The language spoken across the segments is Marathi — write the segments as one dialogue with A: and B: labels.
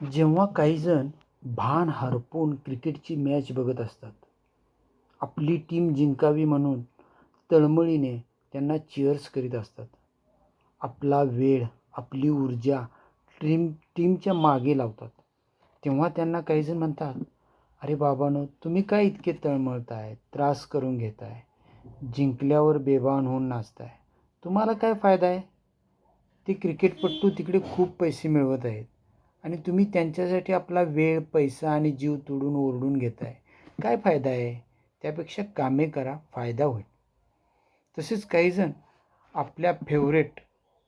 A: जेव्हा काहीजण भान हरपून क्रिकेटची मॅच बघत असतात. आपली टीम जिंकावी म्हणून तळमळीने त्यांना चिअर्स करीत असतात. आपला वेळ आपली ऊर्जा टीम टीमच्या मागे लावतात. तेव्हा त्यांना काहीजण म्हणतात अरे बाबानो तुम्ही काय इतके तळमळताय? त्रास करून घेताय. जिंकल्यावर बेभान होऊन नाचताय. तुम्हाला काय फायदा आहे? ते क्रिकेटपट्टू तिकडे खूप पैसे मिळवत आहेत. आणि तुम्ही त्यांच्यासाठी आपला वेळ पैसा आणि जीव तोडून ओरडून घेताय. काय फायदा आहे? त्यापेक्षा कामे करा फायदा होईल. तसेच काहीजण आपल्या फेवरेट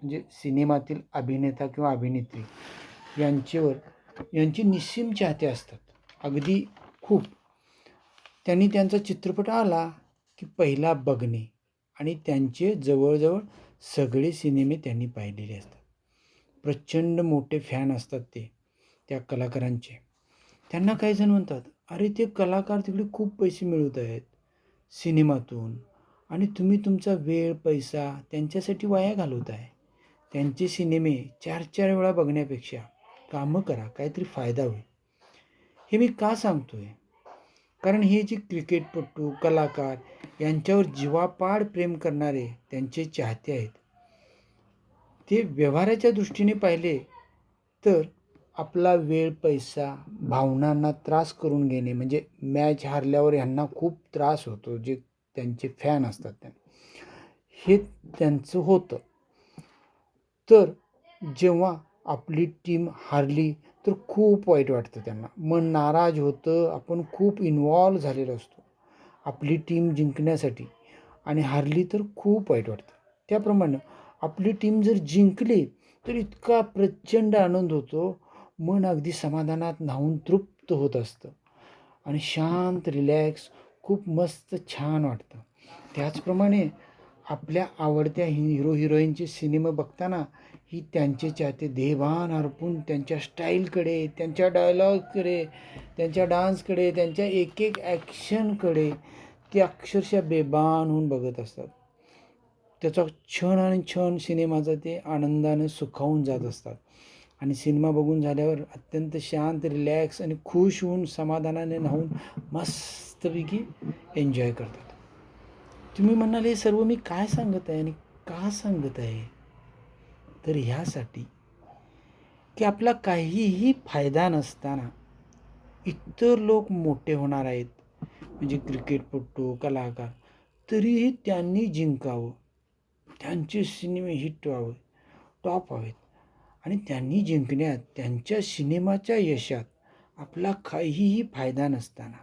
A: म्हणजे सिनेमातील अभिनेता किंवा अभिनेत्री यांच्यावर यांची निस्सीम चाहते असतात. अगदी खूप. त्यांनी त्यांचा चित्रपट आला की पहिला बघणे आणि त्यांचे जवळजवळ सगळे सिनेमे त्यांनी पाहिलेले असतात. प्रचंड मोठे फॅन असतात ते त्या कलाकारांचे. त्यांना काही जण म्हणतात अरे ते कलाकार तिकडे खूप पैसे मिळवत आहेत सिनेमातून आणि तुम्ही तुमचा वेळ पैसा त्यांच्यासाठी वाया घालवत आहे. त्यांचे सिनेमे चार चार वेळा बघण्यापेक्षा कामं करा काहीतरी फायदा होईल. हे मी का सांगतो आहे कारण हे जे क्रिकेटपटू कलाकार यांच्यावर जीवापाड प्रेम करणारे त्यांचे चाहते आहेत ते व्यवहाराच्या दृष्टीने पाहिले तर आपला वेळ पैसा भावनांना त्रास करून घेणे म्हणजे मॅच हारल्यावर ह्यांना खूप त्रास होतो जे त्यांचे फॅन असतात त्यांना हे त्यांचं होतं. तर जेव्हा आपली टीम हारली तर खूप वाईट वाटतं त्यांना. मन नाराज होतं आपण खूप इन्वॉल्व झालेलो असतो आपली टीम जिंकण्यासाठी. आणि हारली तर खूप वाईट वाटतं. त्याप्रमाणे आपली टीम जर जिंकली तर इतका प्रचंड आनंद होतो. मन अगदी समाधानात न्हावून तृप्त होत असतं. आणि शांत रिलॅक्स खूप मस्त छान वाटतं. त्याचप्रमाणे आपल्या आवडत्या हिरो हिरोईनचे सिनेमा बघताना ही त्यांचे चाहते देवान अर्पून त्यांच्या स्टाईलकडे त्यांच्या डायलॉगकडे त्यांच्या डान्सकडे त्यांच्या एक एक ॲक्शनकडे ते अक्षरशः बेबान होऊन बघत असतात. त्याचा क्षण आणि क्षण सिनेमाचा ते आनंदानं सुखावून जात असतात. आणि सिनेमा बघून झाल्यावर अत्यंत शांत रिलॅक्स आणि खुश होऊन समाधानाने न्हावून मस्तपैकी एन्जॉय करतात. तुम्ही म्हणाल हे सर्व मी काय सांगत आहे आणि का सांगत आहे? तर ह्यासाठी की आपला काहीही फायदा नसताना इतर लोक मोठे होणार आहेत. म्हणजे क्रिकेटपटू कलाकार तरीही त्यांनी जिंकावं. त्यांचे सिनेमे हिट व्हावे टॉप व्हावेत. आणि त्यांनी जिंकण्यात त्यांच्या सिनेमाच्या यशात आपला काहीही फायदा नसताना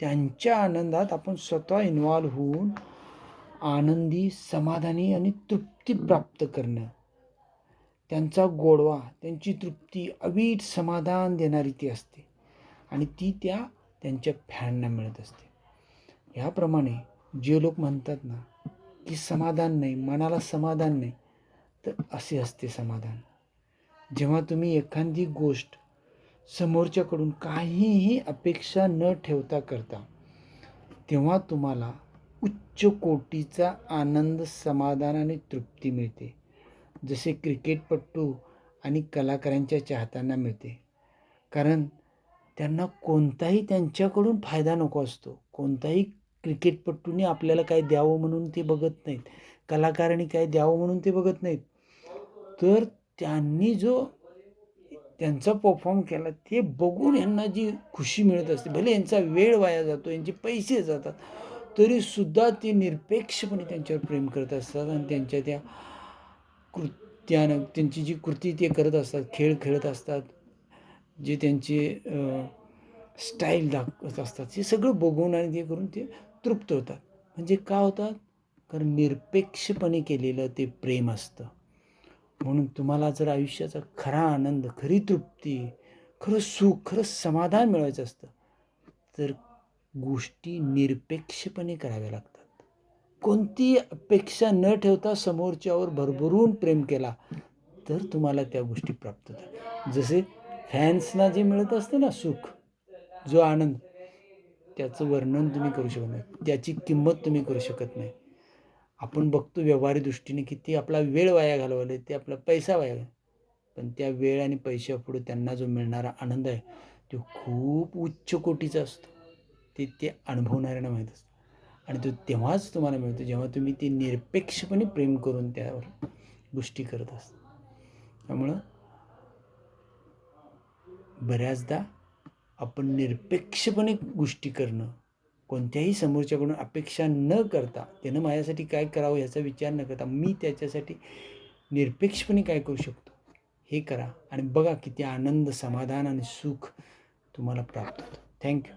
A: त्यांच्या आनंदात आपण स्वतः इन्व्हॉल्व होऊन आनंदी समाधानी आणि तृप्ती प्राप्त करणं त्यांचा गोडवा त्यांची तृप्ती अवीट समाधान देणारी ती असते. आणि ती त्या त्यांच्या फॅनना मिळत असते. ह्याप्रमाणे जे लोक म्हणतात ना की समाधान नाही मनाला समाधान नाही तर असे असते समाधान. जेव्हा तुम्ही एखादी गोष्ट समोरच्याकडून काहीही अपेक्षा न ठेवता करता तेव्हा तुम्हाला उच्च कोटीचा आनंद समाधान आणि तृप्ती मिळते. जसे क्रिकेटपट्टू आणि कलाकारांच्या चाहत्यांना मिळते. कारण त्यांना कोणताही त्यांच्याकडून फायदा नको असतो. कोणताही क्रिकेटपट्टूने आपल्याला काय द्यावं म्हणून ते बघत नाहीत. कलाकारांनी काय द्यावं म्हणून ते बघत नाहीत. तर त्यांनी जो त्यांचा परफॉर्म केला ते बघून यांना जी खुशी मिळत असते भले यांचा वेळ वाया जातो यांचे पैसे जातात तरीसुद्धा ते निरपेक्षपणे त्यांच्यावर प्रेम करत असतात आणि त्यांच्या त्या कृत्यानं त्यांची जी कृती ते करत असतात खेळ खेळत असतात जे त्यांचे स्टाईल दाखवत असतात हे सगळं बघून आणि ते करून ते तृप्त होतात. म्हणजे का होतात? कारण निरपेक्षपणे केलेलं ते प्रेम असतं. म्हणून तुम्हाला जर आयुष्याचा खरा आनंद खरी तृप्ती खरं सुख खरं समाधान मिळवायचं असतं तर गोष्टी निरपेक्षपणे कराव्या लागतात. कोणती अपेक्षा न ठेवता समोरच्यावर भरभरून प्रेम केला तर तुम्हाला त्या गोष्टी प्राप्त होतात. जसे फॅन्सना जे मिळत असतं ना सुख जो आनंद त्याचं वर्णन तुम्ही करू शकत नाही. त्याची किंमत तुम्ही करू शकत नाही. आपण बघतो व्यवहारी दृष्टीने किती आपला वेळ वाया घालवले ते आपला पैसा वाया पण त्या वेळ आणि पैशापुढे त्यांना जो मिळणारा आनंद आहे तो खूप उच्च कोटीचा असतो. ते ते अनुभवणाऱ्यांना माहीत असतं. आणि तो तेव्हाच तुम्हाला मिळतो जेव्हा तुम्ही ते निरपेक्षपणे प्रेम करून त्यावर गोष्टी करत असता. त्यामुळं बऱ्याचदा आपण निरपेक्षपणे गोष्टी करणं कोणत्याही समोरच्याकडून अपेक्षा न करता त्यानं माझ्यासाठी काय करावं याचा विचार न करता मी त्याच्यासाठी निरपेक्षपणे काय करू शकतो? हे करा आणि बघा किती आनंद समाधान आणि सुख तुम्हाला प्राप्त होतं. थँक्यू